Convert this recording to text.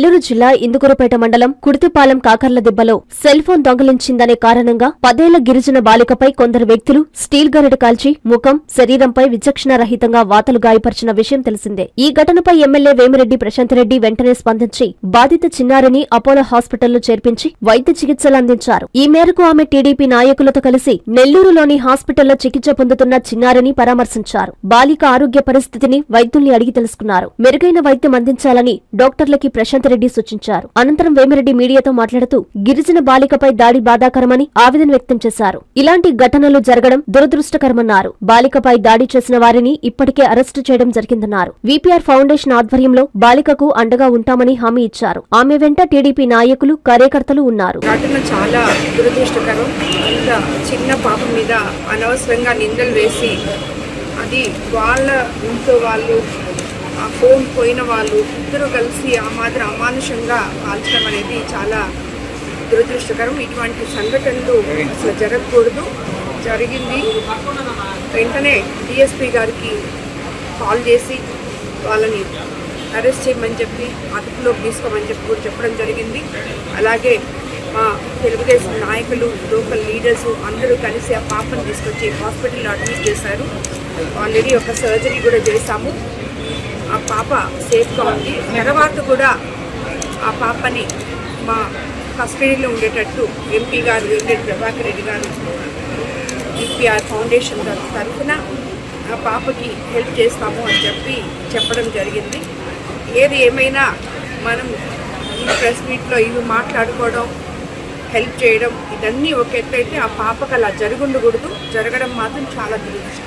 నెల్లూరు జిల్లా ఇందుకూరుపేట మండలం కుడితిపాలెం కాకర్ల దిబ్బలో సెల్ ఫోన్ దొంగలించిందనే కారణంగా పదేళ్ళ గిరిజన బాలికపై కొందరు వ్యక్తులు స్టీల్ గరెడు కాల్చి ముఖం శరీరంపై విచక్షణారహితంగా వాతలు గాయపరిచిన విషయం తెలిసిందే. ఈ ఘటనపై ఎమ్మెల్యే వేమిరెడ్డి ప్రశాంత్ రెడ్డి వెంటనే స్పందించి బాధిత చిన్నారిని అపోలో హాస్పిటల్లో చేర్పించి వైద్య చికిత్సలు అందించారు. ఈ మేరకు ఆమె టీడీపీ నాయకులతో కలిసి నెల్లూరులోని హాస్పిటల్లో చికిత్స పొందుతున్న చిన్నారిని పరామర్శించారు. బాలిక ఆరోగ్య పరిస్థితిని వైద్యుల్ని అడిగి తెలుసుకున్నారు. మెరుగైన వైద్యం అందించాలని డాక్టర్లకి ప్రశాంత్ రెడ్డి సూచించారు. అనంతరం వేమిరెడ్డి మీడియాతో మాట్లాడుతూ గిరిజన బాలికపై దాడి బాధాకరమని ఆవేదన వ్యక్తం చేశారు. ఇలాంటి ఘటనలు జరగడం దురదృష్టకరమన్నారు. బాలికపై దాడి చేసిన వారిని ఇప్పటికే అరెస్టు చేయడం జరిగిందన్నారు. విపిఆర్ ఫౌండేషన్ ఆధ్వర్యంలో బాలికకు అండగా ఉంటామని హామీ ఇచ్చారు. ఆమె వెంట టీడీపీ నాయకులు కార్యకర్తలు ఉన్నారు. చాలా దురదృష్టకరం. చిన్న పాప మీద అనవసరంగా నిందలు వేసి అది వాళ్ళ ఇంట్లో వాళ్ళు ఆ ఫోన్ పోయిన వాళ్ళు ఇద్దరు కలిసి ఆ మాదిరి అమానుషంగా కాల్చడం అనేది చాలా దురదృష్టకరం. ఇటువంటి సంఘటనలు అసలు జరగకూడదు. జరిగింది. వెంటనే డిఎస్పీ గారికి కాల్ చేసి వాళ్ళని అరెస్ట్ చేయమని చెప్పి అదుపులోకి తీసుకోమని చెప్పి కూడా చెప్పడం జరిగింది. అలాగే మా తెలుగుదేశం నాయకులు లోకల్ లీడర్స్ అందరూ కలిసి ఆ పాపను తీసుకొచ్చి హాస్పిటల్లో అడ్మిట్ చేశారు. ఆల్రెడీ ఒక సర్జరీ కూడా చేశాము. ఆ పాప సేఫ్గా ఉంది తర్వాత కూడా ఆ పాపని మా కస్టడీలో ఉండేటట్టు ఎంపీ గారు వెంకట ప్రభాకర్ రెడ్డి గారు ఈపీఆర్ ఫౌండేషన్ గారి తరఫున ఆ పాపకి హెల్ప్ చేస్తాము అని చెప్పి చెప్పడం జరిగింది. ఏది ఏమైనా మనం ఈ ప్రెస్ మీట్లో ఇవి మాట్లాడుకోవడం హెల్ప్ చేయడం ఇదన్నీ ఒక ఎత్తు అయితే ఆ పాపకు అలా జరుగుండకూడదు. జరగడం మాత్రం చాలా దురదృష్టం.